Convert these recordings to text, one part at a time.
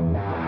Thank.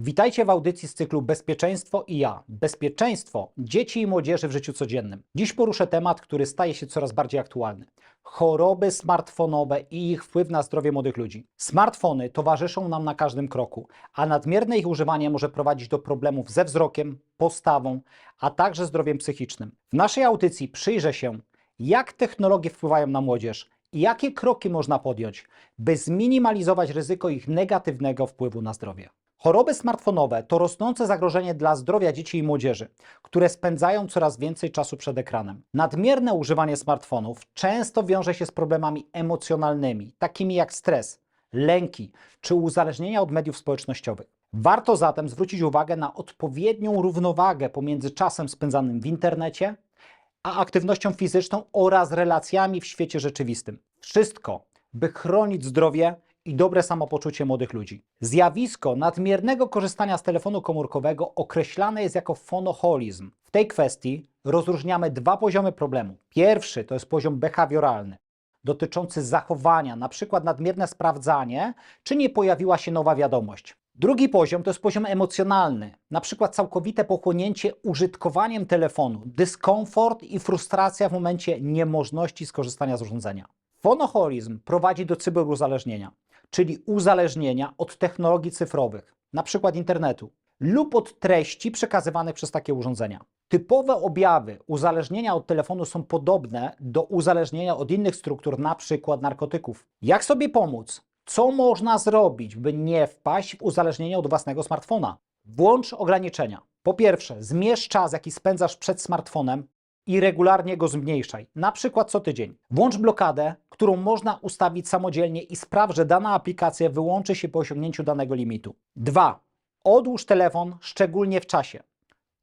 Witajcie w audycji z cyklu Bezpieczeństwo i ja. Bezpieczeństwo dzieci i młodzieży w życiu codziennym. Dziś poruszę temat, który staje się coraz bardziej aktualny. Choroby smartfonowe i ich wpływ na zdrowie młodych ludzi. Smartfony towarzyszą nam na każdym kroku, a nadmierne ich używanie może prowadzić do problemów ze wzrokiem, postawą, a także zdrowiem psychicznym. W naszej audycji przyjrzę się, jak technologie wpływają na młodzież i jakie kroki można podjąć, by zminimalizować ryzyko ich negatywnego wpływu na zdrowie. Choroby smartfonowe to rosnące zagrożenie dla zdrowia dzieci i młodzieży, które spędzają coraz więcej czasu przed ekranem. Nadmierne używanie smartfonów często wiąże się z problemami emocjonalnymi, takimi jak stres, lęki czy uzależnienia od mediów społecznościowych. Warto zatem zwrócić uwagę na odpowiednią równowagę pomiędzy czasem spędzanym w internecie, a aktywnością fizyczną oraz relacjami w świecie rzeczywistym. Wszystko, by chronić zdrowie i dobre samopoczucie młodych ludzi. Zjawisko nadmiernego korzystania z telefonu komórkowego określane jest jako fonoholizm. W tej kwestii rozróżniamy dwa poziomy problemu. Pierwszy to jest poziom behawioralny, dotyczący zachowania, na przykład nadmierne sprawdzanie, czy nie pojawiła się nowa wiadomość. Drugi poziom to jest poziom emocjonalny, na przykład całkowite pochłonięcie użytkowaniem telefonu, dyskomfort i frustracja w momencie niemożności skorzystania z urządzenia. Fonoholizm prowadzi do cyberuzależnienia, czyli uzależnienia od technologii cyfrowych, przykład internetu, lub od treści przekazywanych przez takie urządzenia. Typowe objawy uzależnienia od telefonu są podobne do uzależnienia od innych struktur, przykład narkotyków. Jak sobie pomóc? Co można zrobić, by nie wpaść w uzależnienie od własnego smartfona? Włącz ograniczenia. Po pierwsze, zmierz czas, jaki spędzasz przed smartfonem i regularnie go zmniejszaj, na przykład co tydzień. Włącz blokadę, którą można ustawić samodzielnie i spraw, że dana aplikacja wyłączy się po osiągnięciu danego limitu. 2. Odłóż telefon, szczególnie w czasie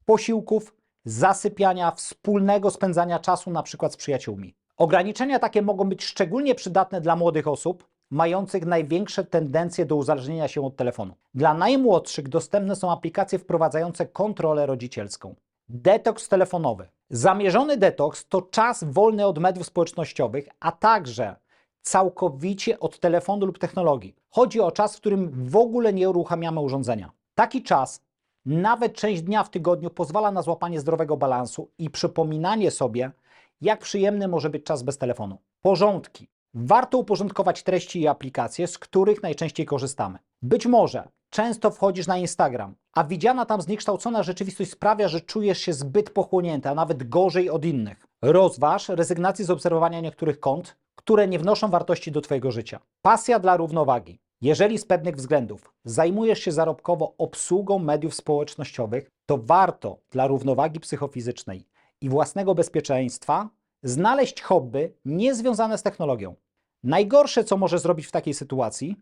posiłków, zasypiania, wspólnego spędzania czasu na przykład z przyjaciółmi. Ograniczenia takie mogą być szczególnie przydatne dla młodych osób, mających największe tendencje do uzależnienia się od telefonu. Dla najmłodszych dostępne są aplikacje wprowadzające kontrolę rodzicielską. Detoks telefonowy. Zamierzony detoks to czas wolny od mediów społecznościowych, a także całkowicie od telefonu lub technologii. Chodzi o czas, w którym w ogóle nie uruchamiamy urządzenia. Taki czas, nawet część dnia w tygodniu, pozwala na złapanie zdrowego balansu i przypominanie sobie, jak przyjemny może być czas bez telefonu. Porządki. Warto uporządkować treści i aplikacje, z których najczęściej korzystamy. Być może często wchodzisz na Instagram, a widziana tam zniekształcona rzeczywistość sprawia, że czujesz się zbyt pochłonięty, a nawet gorzej od innych. Rozważ rezygnację z obserwowania niektórych kont, które nie wnoszą wartości do Twojego życia. Pasja dla równowagi. Jeżeli z pewnych względów zajmujesz się zarobkowo obsługą mediów społecznościowych, to warto dla równowagi psychofizycznej i własnego bezpieczeństwa znaleźć hobby niezwiązane z technologią. Najgorsze, co może zrobić w takiej sytuacji,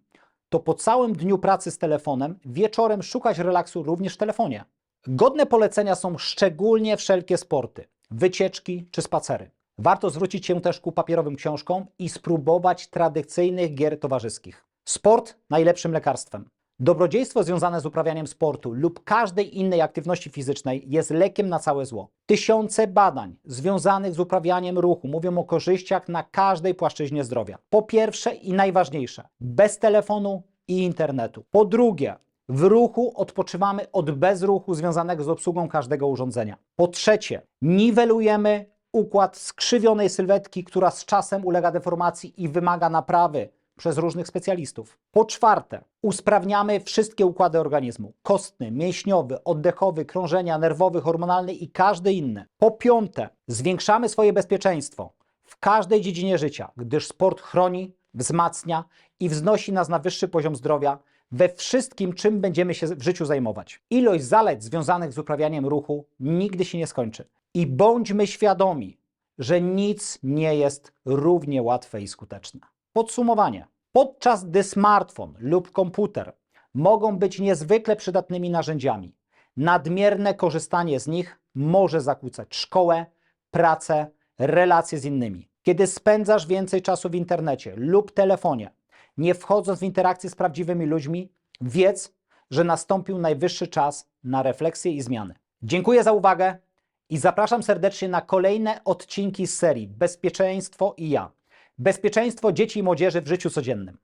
to po całym dniu pracy z telefonem wieczorem szukać relaksu również w telefonie. Godne polecenia są szczególnie wszelkie sporty, wycieczki czy spacery. Warto zwrócić się też ku papierowym książkom i spróbować tradycyjnych gier towarzyskich. Sport najlepszym lekarstwem. Dobrodziejstwo związane z uprawianiem sportu lub każdej innej aktywności fizycznej jest lekiem na całe zło. Tysiące badań związanych z uprawianiem ruchu mówią o korzyściach na każdej płaszczyźnie zdrowia. Po pierwsze i najważniejsze, bez telefonu i internetu. Po drugie, w ruchu odpoczywamy od bezruchu związanego z obsługą każdego urządzenia. Po trzecie, niwelujemy układ skrzywionej sylwetki, która z czasem ulega deformacji i wymaga naprawy przez różnych specjalistów. Po czwarte, usprawniamy wszystkie układy organizmu: kostny, mięśniowy, oddechowy, krążenia, nerwowy, hormonalny i każdy inny. Po piąte, zwiększamy swoje bezpieczeństwo w każdej dziedzinie życia, gdyż sport chroni, wzmacnia i wznosi nas na wyższy poziom zdrowia we wszystkim, czym będziemy się w życiu zajmować. Ilość zalet związanych z uprawianiem ruchu nigdy się nie skończy. I bądźmy świadomi, że nic nie jest równie łatwe i skuteczne. Podsumowanie. Podczas gdy smartfon lub komputer mogą być niezwykle przydatnymi narzędziami. Nadmierne korzystanie z nich może zakłócać szkołę, pracę, relacje z innymi. Kiedy spędzasz więcej czasu w internecie lub telefonie, nie wchodząc w interakcję z prawdziwymi ludźmi, wiedz, że nastąpił najwyższy czas na refleksję i zmiany. Dziękuję za uwagę i zapraszam serdecznie na kolejne odcinki z serii Bezpieczeństwo i ja. Bezpieczeństwo dzieci i młodzieży w życiu codziennym.